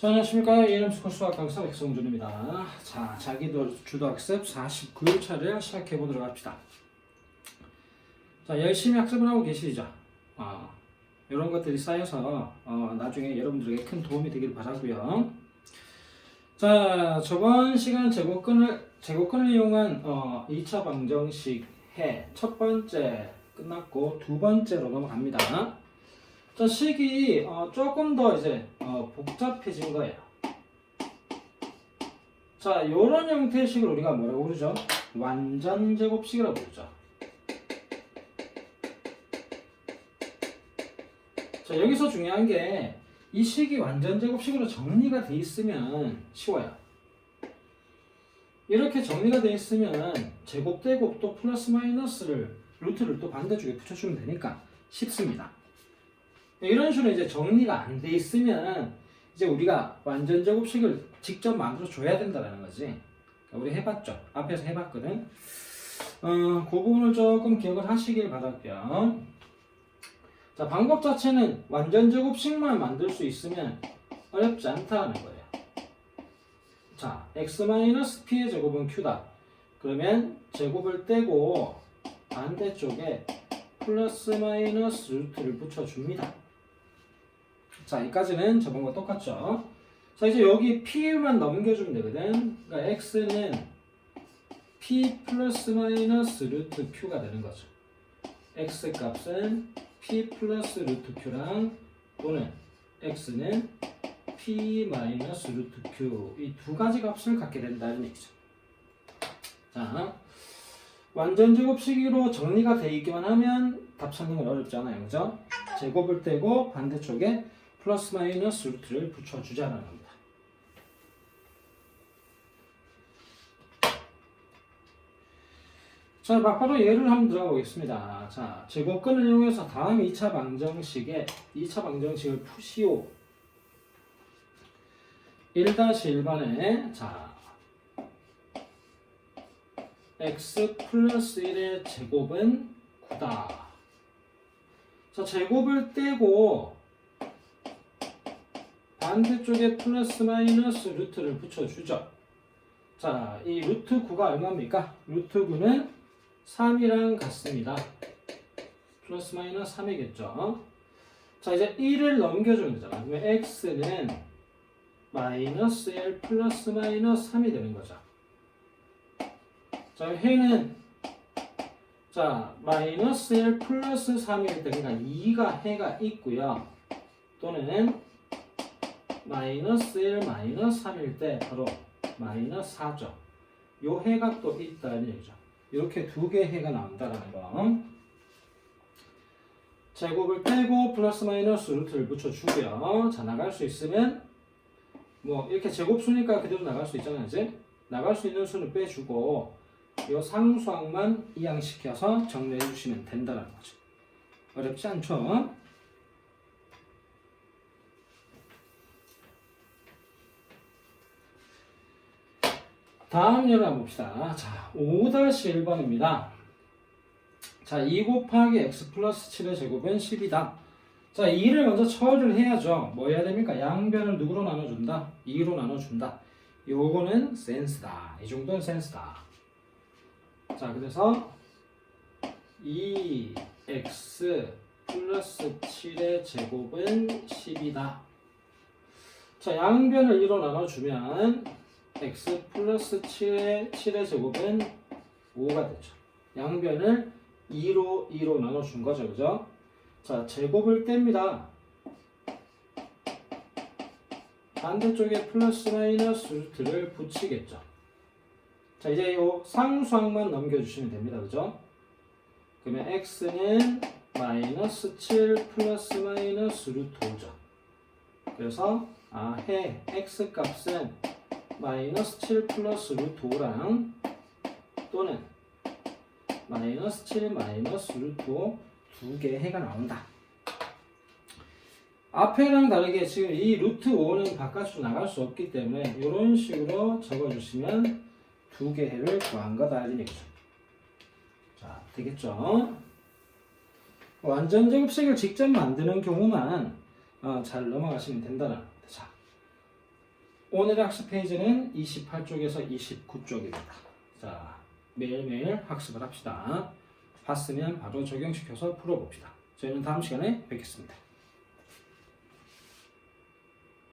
자, 안녕하십니까. 이름스쿨 수학 강사 백성준입니다. 자, 자기도 주도학습 49일차를 시작해 보도록 합시다. 자, 열심히 학습을 하고 계시죠? 아, 이런 것들이 쌓여서 어, 나중에 여러분들에게 큰 도움이 되길 바라고요. 자, 저번 시간 제곱근을 제곱근을 이용한 어, 2차 방정식 해 첫 번째 끝났고 두 번째로 넘어갑니다. 자, 식이 어, 조금 더 이제 어, 복잡해진 거예요. 자, 이런 형태의 식을 우리가 뭐라고 부르죠? 완전 제곱식이라고 부르죠. 자, 여기서 중요한 게 이 식이 완전 제곱식으로 정리가 돼 있으면 쉬워요. 이렇게 정리가 돼 있으면 제곱 대곱 또 플러스 마이너스를 루트를 또 반대쪽에 붙여주면 되니까 쉽습니다. 이런 식으로 이제 정리가 안 돼 있으면 이제 우리가 완전 제곱식을 직접 만들어 줘야 된다는 거지. 우리 해봤죠. 앞에서 해봤거든. 어, 그 부분을 조금 기억을 하시길 바랄게요. 자, 방법 자체는 완전 제곱식만 만들 수 있으면 어렵지 않다는 거예요. 자, x-p의 제곱은 q다. 그러면 제곱을 떼고 반대쪽에 플러스 마이너스 루트를 붙여줍니다. 자, 여기까지는 저번과 똑같죠. 자, 이제 여기 p만 넘겨주면 되거든. 그러니까 x는 p 플러스 마이너스 루트 q가 되는 거죠. x 값은 p 플러스 루트 q랑 또는 x는 p 마이너스 루트 q 이 두 가지 값을 갖게 된다는 얘기죠. 자, 완전 제곱식으로 정리가 되어 있기만 하면 답 찾는 건 어렵지 않아요. 그죠? 제곱을 떼고 반대쪽에 플러스 마이너스 루트를 붙여주자는 겁니다. 자, 막바로 예를 한번 들어가 보겠습니다. 자, 제곱근을 이용해서 다음 2차 방정식에 2차 방정식을 푸시오. 1-1번에 자 x 플러스 1의 제곱은 9다. 자, 제곱을 떼고 반대쪽에 플러스 마이너스 루트를 붙여주죠. 자, 이 루트 9가 얼마입니까? 루트 9는 3이랑 같습니다. 플러스 마이너스 3이겠죠. 자, 이제 1을 넘겨주는 거잖아. 그러면 x는 마이너스 1 플러스 마이너스 3이 되는 거죠. 자, 해는 자, 마이너스 1 플러스 3일 때 그러니까 2가 해가 있고요. 또는 마이너스 1 마이너스 3일 때 바로 마이너스 4죠. 요또 있다는 얘기죠. 이렇게 두개 해가 나온다라는 거. 제곱을 빼고 플러스 마이너스 루트를 붙여주고요. 자, 나갈 수 있으면 뭐 이렇게 제곱수니까 그대로 나갈 수 있잖아요. 이제 나갈 수 있는 수는 빼주고 이 상수항만 이항시켜서 정리해 주시면 된다는 거죠. 어렵지 않죠? 다음 한번 봅시다. 자, 5-1번입니다. 자, 2 곱하기 x 플러스 7의 제곱은 10이다. 자, 2를 먼저 처리를 해야죠. 뭐 해야 됩니까? 양변을 누구로 나눠준다? 2로 나눠준다. 요거는 센스다. 이 정도는 센스다. 자, 그래서 2x 플러스 7의 제곱은 10이다. 자, 양변을 2로 나눠주면 x 플러스 7의, 7의 제곱은 5가 되죠. 양변을 2로 2로 나눠준 거죠. 그죠? 자, 제곱을 뗍니다. 반대쪽에 플러스 마이너스 루트를 붙이겠죠. 자, 이제 요 상수항만 넘겨주시면 됩니다. 그죠? 그러면 x는 마이너스 7 플러스 마이너스 루트 5죠. 그래서 아, 해 x 값은 마이너스 7 플러스 루트 5랑 또는 마이너스 7 마이너스 루트 5 두 개의 해가 나온다. 앞에랑 다르게 지금 이 루트 5는 바깥으로 나갈 수 없기 때문에 이런 식으로 적어주시면 두 개의 해를 구한 거다 이런 얘기죠. 자, 되겠죠? 완전 제곱식을 직접 만드는 경우만 어, 잘 넘어가시면 된다는 겁니다. 자, 오늘의 학습 페이지는 28쪽에서 29쪽입니다. 자, 매일매일 학습을 합시다. 봤으면 바로 적용시켜서 풀어봅시다. 저희는 다음 시간에 뵙겠습니다.